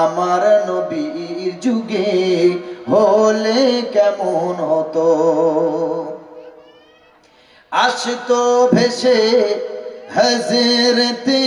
আমার নবীর যুগে হলে কেমন হতো? আসতো ভেসে হজরতে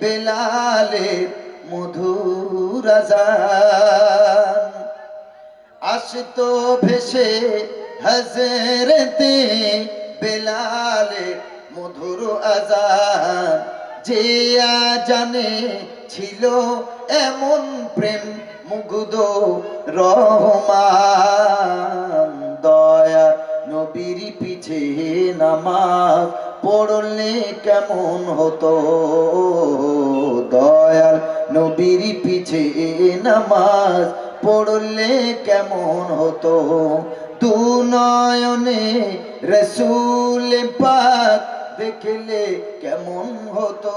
বেলালে মধুর আজান। আসতো ভেসে হজরতে বেলালে মধুর আজান। যে জানে ছিল এমন প্রেম মুগ্ধ রহমান। দয়া নবীর পিছে নামাজ পড়লে কেমন হতো? দয়াল নবীর পিছে নামাজ পড়লে কেমন হতো? দু নয়নে রসুল পাক দেখলে কেমন হতো?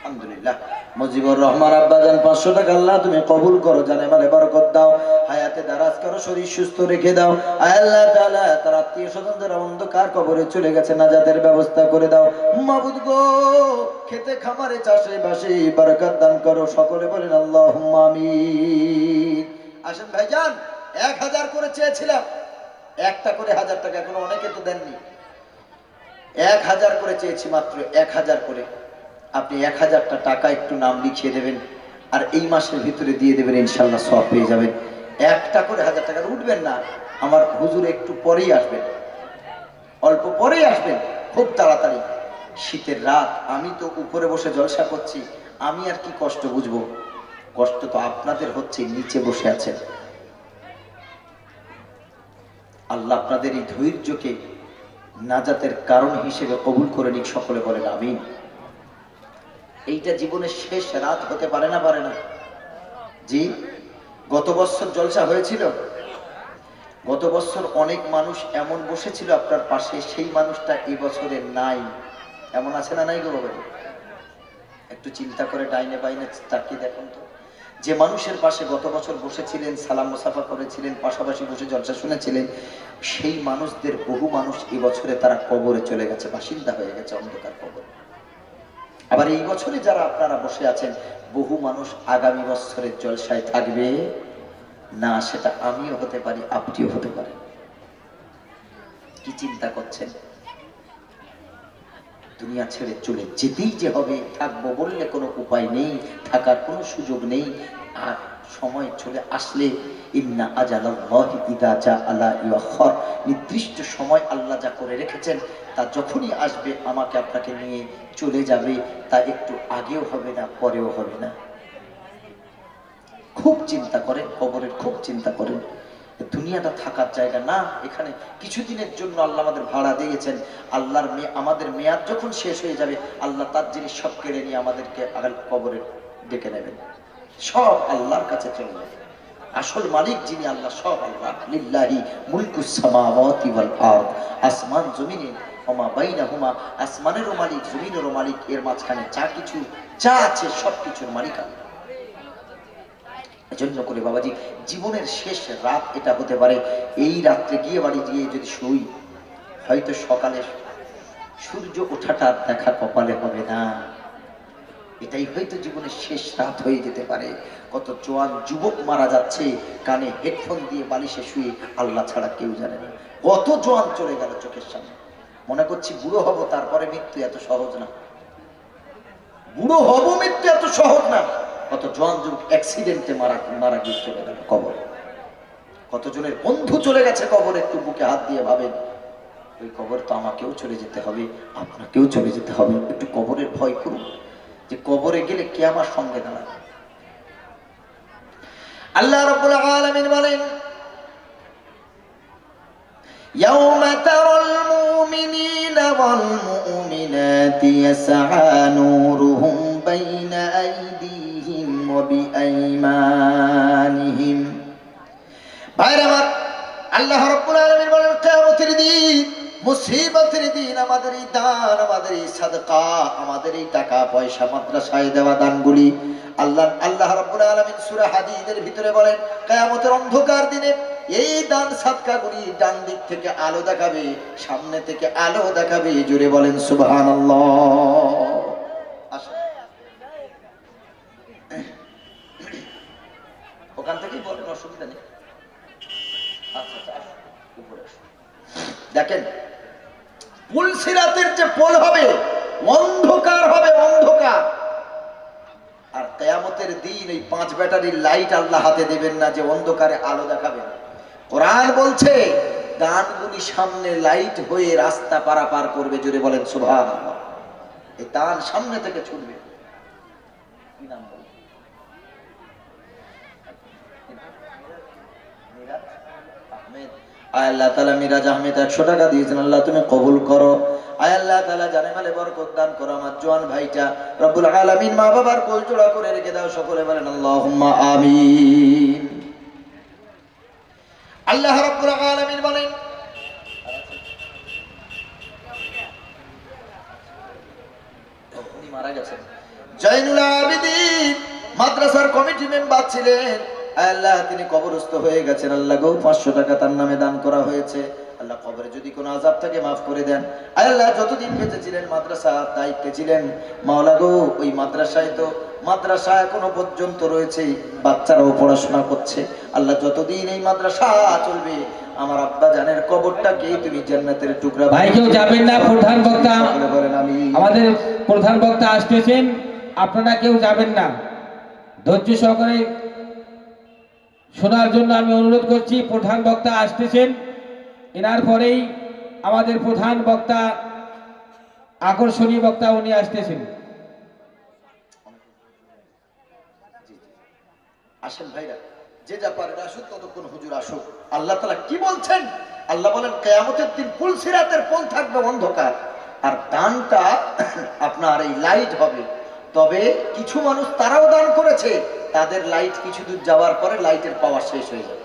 আলহামদুলিল্লাহ। মুজিবুর রহমান আব্বাজান পাঁচশো টাকা আল্লাহ তুমি কবুল করো জানে মানে বরকত দাও, হায়াতে দারাজ করো, শরীর সুস্থ রেখে দাও। আল্লাহ তাআলা, তার আত্মীয় স্বজনদের অন্ধকার কবরে চলে গেছে, নাজাতের ব্যবস্থা করে দাও। মাবুদ গো, খেতে খামারে চাষে বাসে বরকত দান করো, সকলে বলেন আল্লাহ আমিন। আসেন ভাইজান, এক হাজার করে চেয়েছিলাম। একটা করে হাজার টাকা এখনও অনেকে তো দেননি। এক হাজার করে চেয়েছি মাত্র, এক হাজার করে। আপনি এক হাজারটা টাকা একটু নাম লিখিয়ে দেবেন, আর এই মাসের ভিতরে দিয়ে দেবেন ইনশাল্লাহ সব পেয়ে যাবেন। একটা করে হাজার টাকা উঠবেন না, আমার হুজুর একটু পরেই আসবেন। অল্প পরেই আসবেন, খুব তাড়াতাড়ি। শীতের রাত, আমি তো উপরে বসে জলসা করছি, আমি আর কি কষ্ট বুঝব? কষ্ট তো আপনাদের হচ্ছে নিচে বসে আছেন। আল্লাহ আপনাদের এই ধৈর্যকে নাজাতের কারণ হিসেবে কবুল করে নিক, সকলে বলেন আমিন। এইটা জীবনের শেষ রাত হতে পারে না পারে না। জি, গত বছর জলসা হয়েছিল? গত বছর অনেক মানুষ এমন বসেছিল আপনার পাশে, সেই মানুষটা এই বছরে নাই। এমন আছে না নাই গো বাবা একটু চিন্তা করে ডাইনে বাইনে তাকিয়ে দেখুন তো। যে মানুষের পাশে গত বছর বসেছিলেন, সালাম মুসাফা করেছিলেন, পাশাপাশি বসে জলসা শুনেছিলেন, সেই মানুষদের বহু মানুষ এবছরে তারা কবরে চলে গেছে, বাসিন্দা হয়ে গেছে, অন্ধকার কবর। আবার এই বছরে যারা আপনারা বসে আছেন, বহু মানুষ আগামী বছরের জলসায় থাকবে? না, সেটা আমিও হতে পারি, আপনিও হতে পারে কি চিন্তা করছেন? দুনিয়া ছেড়ে চলে যেতেই যে হবে, থাকব বললে কোনো উপায় নেই, থাকার কোনো সুযোগ নেই। আর সময় চলে আসলে, ইন্না আজালাল্লাহি নির্দিষ্ট সময় আল্লাহ যা করে রেখেছেন, তা যখনই আসবে, আমাকে আপনাকে নিয়ে চলে যাবে, তা একটু আগেও হবে না, পরেও হবে না। খুব চিন্তা করেন, কবরের খুব চিন্তা করেন। দুনিয়াটা থাকার জায়গা না, এখানে কিছুদিনের জন্য আল্লাহ আমাদের ভাড়া দিয়েছেন। আল্লাহর মেয়ে, আমাদের মেয়াদ যখন শেষ হয়ে যাবে, আল্লাহ তার জিনিস সব কেড়ে নিয়ে আমাদেরকে আগাল কবরে ডেকে নেবেন। সব আল্লাহর কাছে চলে যাবে আসল মালিক যিনি আল্লাহ, সব আল্লাহ। লিল্লাহি মুলকুস সামাওয়াতি ওয়াল আরদ। আসমান জমিনে, ওমা বাইনাহুমা। মালিক মালিক। এর মাঝখানে যা কিছু, যা আছে সব কিছুর মালিক করে বাবাজি, জীবনের শেষ রাত এটা হতে পারে। এই রাত্রে গিয়ে বাড়ি গিয়ে যদি শুই, হয়তো সকালে সূর্য ওঠাটা দেখা কপালে হবে না। এটাই হয়তো জীবনের শেষ রাত হয়ে যেতে পারে। কত জোয়ান যুবক মারা যাচ্ছে, কানে হেডফোন দিয়ে বালিশে শুয়ে আল্লাহ ছাড়া কেউ জানে না। কত জোয়ান চলে গেল চোখের সামনে। মনে করছি বুড়ো হব, তারপরে মৃত্যু এত সহজ না। বুড়ো হব, মৃত্যু এত সহজ না। কত জোয়ান যুবক অ্যাক্সিডেন্টে মারা মারা গিয়ে চলে গেল কবর। কতজনের বন্ধু চলে গেছে কবর, একটু বুকে হাত দিয়ে ভাবেন, ওই কবর তো আমাকেও চলে যেতে হবে, আপনাকেও চলে যেতে হবে। একটু কবরের ভয় করুন। যে কবরে গেলে কে আমার সঙ্গে দাঁড়াবে আল্লাহ রাব্বুল আলামিন বলেন يوم ترى المؤمنين والمؤمنات يسعى نورهم بين أيديهم أيديهم وبأيمانهم ভাইরা আমার আল্লাহ রব্বুল আলামিন বলেন কিয়ামতের দিন মুসিবতের দিন আমাদের এই দান, আমাদের এই সাদকা, আমাদের এই টাকা পয়সা মাদ্রাসায় দেওয়া দানগুলি আল্লাহ আল্লাহ রব্বুল আলামিন সূরা হাদীদের ভিতরে বলেন, কিয়ামতের অন্ধকার দিনে এই দান সাদকাগুলি ডান দিক থেকে আলো দেখাবে, সামনে থেকে আলো দেখাবে জুড়ে বলেন সুবহানাল্লাহ। ওখান থেকেই বলেন, অসুবিধা নেই। আচ্ছা আচ্ছা উপরে দেখেন পুলসিরাতের যে পোল হবে, অন্ধকার হবে, অন্ধকার। আর কেয়ামতের দিন এই পাঁচ ব্যাটারির লাইট আল্লাহ হাতে দেবেন না যে অন্ধকারে আলো দেখাবেন। কোরআন বলছে দানগুলি সামনে লাইট হয়ে রাস্তা পারাপার করবে, জোরে বলেন সুভান এই দান সামনে থেকে ছুটবে। কি নাম বলেন? মিরাজ আহমেদ আয় আল্লাহ তালা মিরাজ আহমেদ একশো টাকা দিয়েছেন। আল্লাহ তুমি কবুল করো। আয় আল্লাহ তালা জানে মালে বরকত দান করো আমার জোয়ান ভাইটা। রব্বুল আলামিন মা বাবার কোল জোড়া করে রেখে দাও, সকলে বলেন আল্লাহুম্মা আমিন। আল্লাহ রব্বুল আলামিন বলেন মারা গেছেন। জয়নুল আবেদিন মাদ্রাসার কমিটি মেম্বার ছিলেন। আল্লাহ তিনি কবরস্থ হয়ে গেছেন। আল্লাহ গো পাঁচশো টাকা তার নামে দান করা হয়েছে। আল্লাহ কবরে যদি কোনো আজাব থাকে মাফ করে দেন। আল্লাহ যতদিন বেঁচে ছিলেন মাদ্রাসা দায়িত্বে ছিলেন। মাওলা গো ওই মাদ্রাসায় তো মাদ্রাসা এখনও পর্যন্ত রয়েছে বাচ্চারাও পড়াশোনা করছে। আল্লাহ যতদিন এই মাদ্রাসা চলবে আমার আব্বা জানের কবরটাকে তুমি জান্নাতের টুকরা ভাই কেউ যাবেন না প্রধান বক্তা। আমি আমাদের প্রধান বক্তা আসতেছেন। আপনারা কেউ যাবেন না। ধৈর্য সহকারে শোনার জন্য আমি অনুরোধ করছি, প্রধান বক্তা আসতেছেন। এনার পরেই আমাদের প্রধান বক্তা, আকর্ষণীয় বক্তা উনি আসতেছেন। আসেন ভাইরা, যে যা পারেন আসুক, ততক্ষণ হুজুর আসুক। আল্লাহ তালা কি বলছেন? আল্লাহ বলেন, কেয়ামতের দিন পুল সিরাতের পোল থাকবে অন্ধকার, আর দানটা আপনার এই লাইট হবে। তবে কিছু মানুষ তারাও দান করেছে। তাদের লাইট কিছু দূর যাওয়ার পরে লাইটের পাওয়ার শেষ হয়ে যাবে।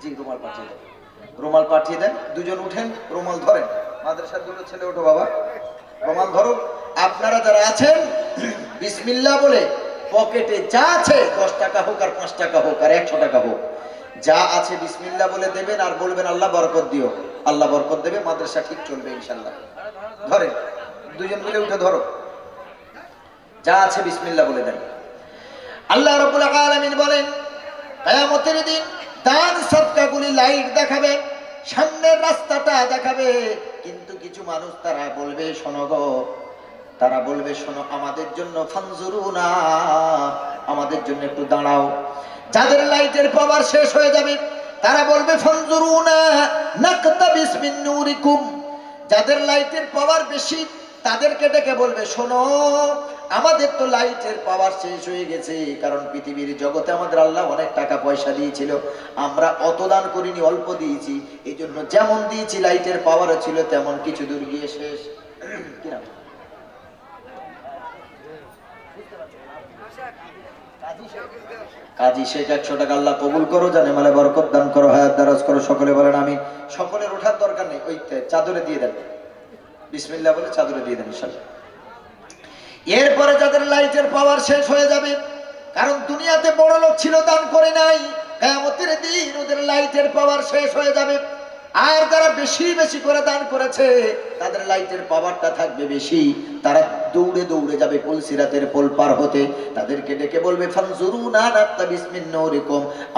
জি, রুমাল পাঠিয়ে দেন। রুমাল পাঠিয়ে দেন। দুজন উঠেন, রুমাল ধরেন। মাদ্রাসার দুটো ছেলে, ওঠো বাবা। রুমাল ধরো আপনারা যারা আছেন, বিসমিল্লাহ বলে পকেটে যা আছে, দশ টাকা হোক আর পাঁচ টাকা হোক আর একশো টাকা হোক, যা আছে বিসমিল্লা বলে দেবেন আর বলবেন, আল্লাহ বরকত দিও। আল্লাহ বরকত দেবে, মাদ্রাসা ঠিক চলবে ইনশাল্লাহ ধরে দুজন মিলে উঠে ধরো। যা আছে বিসমিল্লাহ বলে দেন। আল্লাহ রাব্বুল আলামিন বলেন, কিয়ামতের দিন দান সদকাগুলি লাইট দেখাবে, সামনের রাস্তাটা দেখাবে। কিন্তু কিছু মানুষ তারা বলবে, শোনো গো, তারা বলবে, শোনো, আমাদের জন্য ফানজুরু না, আমাদের জন্য একটু দাঁড়াও। যাদের লাইটের পাওয়ার শেষ হয়ে যাবে, তারা বলবে ফানজুরুনা নাকতাবিস মিন নূরিকুম। যাদের লাইটের পাওয়ার বেশি, তাদেরকে ডেকে বলবে, শোনো আমাদের তো লাইটের পাওয়ার শেষ হয়ে গেছে, কারণ পৃথিবীর জগতে আমাদের আল্লাহ অনেক টাকা পয়সা দিয়েছিল, আমরা অত দান করিনি, অল্প দিয়েছি এই জন্য যেমন দিয়েছি লাইটের পাওয়ারও ছিল, তেমন কিছু দূর গিয়ে শেষ? কাজী শেখ একশো টাকা আল্লাহ কবুল করো, জানে মালে বরকত দান করো, হায়াত দারাজ করো, সকলে বলেন আমি সকলের ওঠার দরকার নেই, ওই চাদরে দিয়ে দেন। বিসমিল্লাহ বলে চাদরে দিয়ে দেন, ইনশাল্লাহ। এরপরে যাদের লাইটের পাওয়ার শেষ হয়ে যাবে, কারণ দুনিয়াতে বড় লোক ছিল, দান করে নাই, কেয়ামতের দিন ওদের লাইটের পাওয়ার শেষ হয়ে যাবে। আর যারা বেশি বেশি করে দান করেছে, তাদের লাইটের পাওয়ারটা থাকবে বেশি। তারা দৌড়ে দৌড়ে যাবে কলসিরাতের পোল পার হতে। তাদেরকে ডেকে বলবে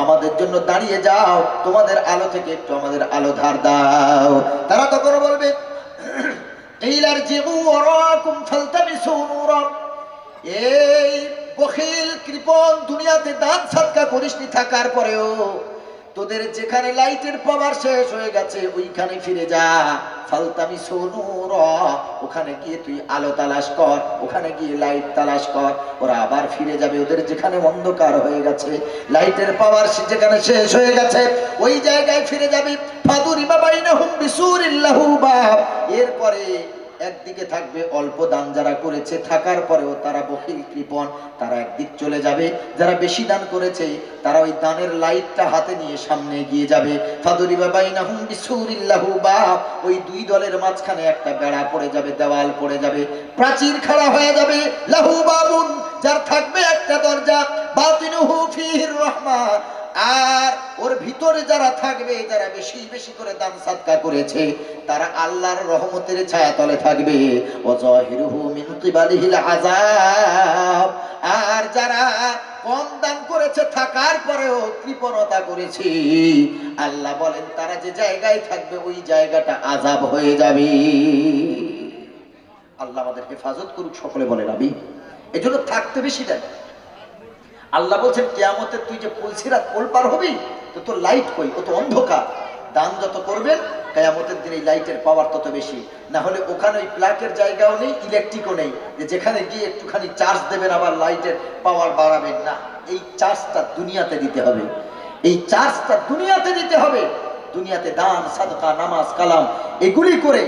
আমাদের জন্য দাঁড়িয়ে যাও, তোমাদের আলো থেকে একটু আমাদের আলো ধার দাও। তারা তখন বলবে قيل ارجعوا وراءكم فالتمسوا نورا এই বখিল কৃপণ দুনিয়াতে দান সাদকা করিসনি থাকার পরেও তোদের যেখানে লাইটের পাওয়ার শেষ হয়ে গেছে, ওইখানে ফিরে যা। ফালতামি সোনুর ওখানে গিয়ে তুই আলো তালাশ কর, ওখানে গিয়ে লাইট তালাশ কর, ওরা আবার ফিরে যাবে ওদের যেখানে অন্ধকার হয়ে গেছে। লাইটের পাওয়ার যেখানে শেষ হয়ে গেছে, ওই জায়গায় ফিরে যাবে। ফাদুরি বাবাইনাহুম বিসুরিল্লাহু বাব। এরপরে একদিকে থাকবে অল্প দান যারা করেছে, থাকার পরেও তারা বহিল কৃপণ, তারা একদিক চলে যাবে। যারা বেশি দান করেছে, তারা ওই দানের লাইটটা হাতে নিয়ে সামনে এগিয়ে যাবে। ফাদুরি বাবাইনাহুম বিসুরিল্লাহু বা, ওই দুই দলের মাঝখানে একটা বেড়া পড়ে যাবে, দেওয়াল পড়ে যাবে। প্রাচীর খাড়া হয়ে যাবে। লাহু বাবুন যার থাকবে একটা দরজা। বাতিনুহু ফিহির রহমান। আর ওর ভিতরে যারা থাকবে যারা বেশি বেশি করে দান সাদকা করেছে। তারা আল্লাহর রহমতের ছায়া তলে থাকবে আর যারা কম দান করেছে, থাকার পরেও কৃপণতা করেছে। আল্লাহ বলেন, তারা যে জায়গায় থাকবে, ওই জায়গাটা আজাব হয়ে যাবে। আল্লাহ আমাদের হেফাজত করুক, সকলে বলেন আমি এজন্য থাকতে বেশি দেন। আল্লাহ বলছেন, কেয়ামতের তুই যে পুলসিরাত পোল পার হবি, তো তোর লাইট কই? ও তো অন্ধকার। দান যত করবেন, কেয়ামতের দিন এই লাইটের পাওয়ার তত বেশি। না হলে ওখানে ওই প্লাকের জায়গাও নেই ইলেকট্রিকও নেই। যে যেখানে গিয়ে একটুখানি চার্জ দেবেন, আবার লাইটের পাওয়ার বাড়াবেন না। এই চার্জটা দুনিয়াতে দিতে হবে। এই চার্জটা দুনিয়াতে দিতে হবে। দুনিয়াতে দান, সাদকা, নামাজ, কালাম, এগুলি করে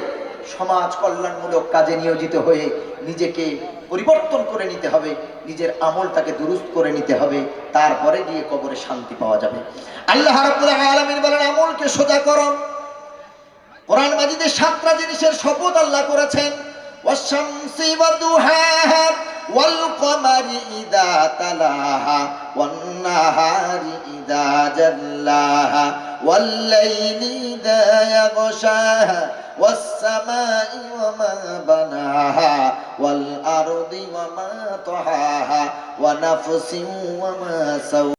সমাজ কল্যাণমূলক কাজে নিয়োজিত হয়ে নিজেকে পরিবর্তন করে নিতে হবে নিজের আমলটাকে দুরুস্ত করে নিতে হবে তারপরে গিয়ে কবরে শান্তি পাওয়া যাবে আল্লাহ রাব্বুল আলামিন বলেন আমলকে সোজা করো কোরআন মাজিদে সাতটা জিনিসের শপথ আল্লাহ করেছেন والشمس وضحاها والقمر إذا تلاها والنهار إذا جلاها والليل إذا يغشاها والسماء وما بناها والأرض وما طحاها ونفس وما سواها.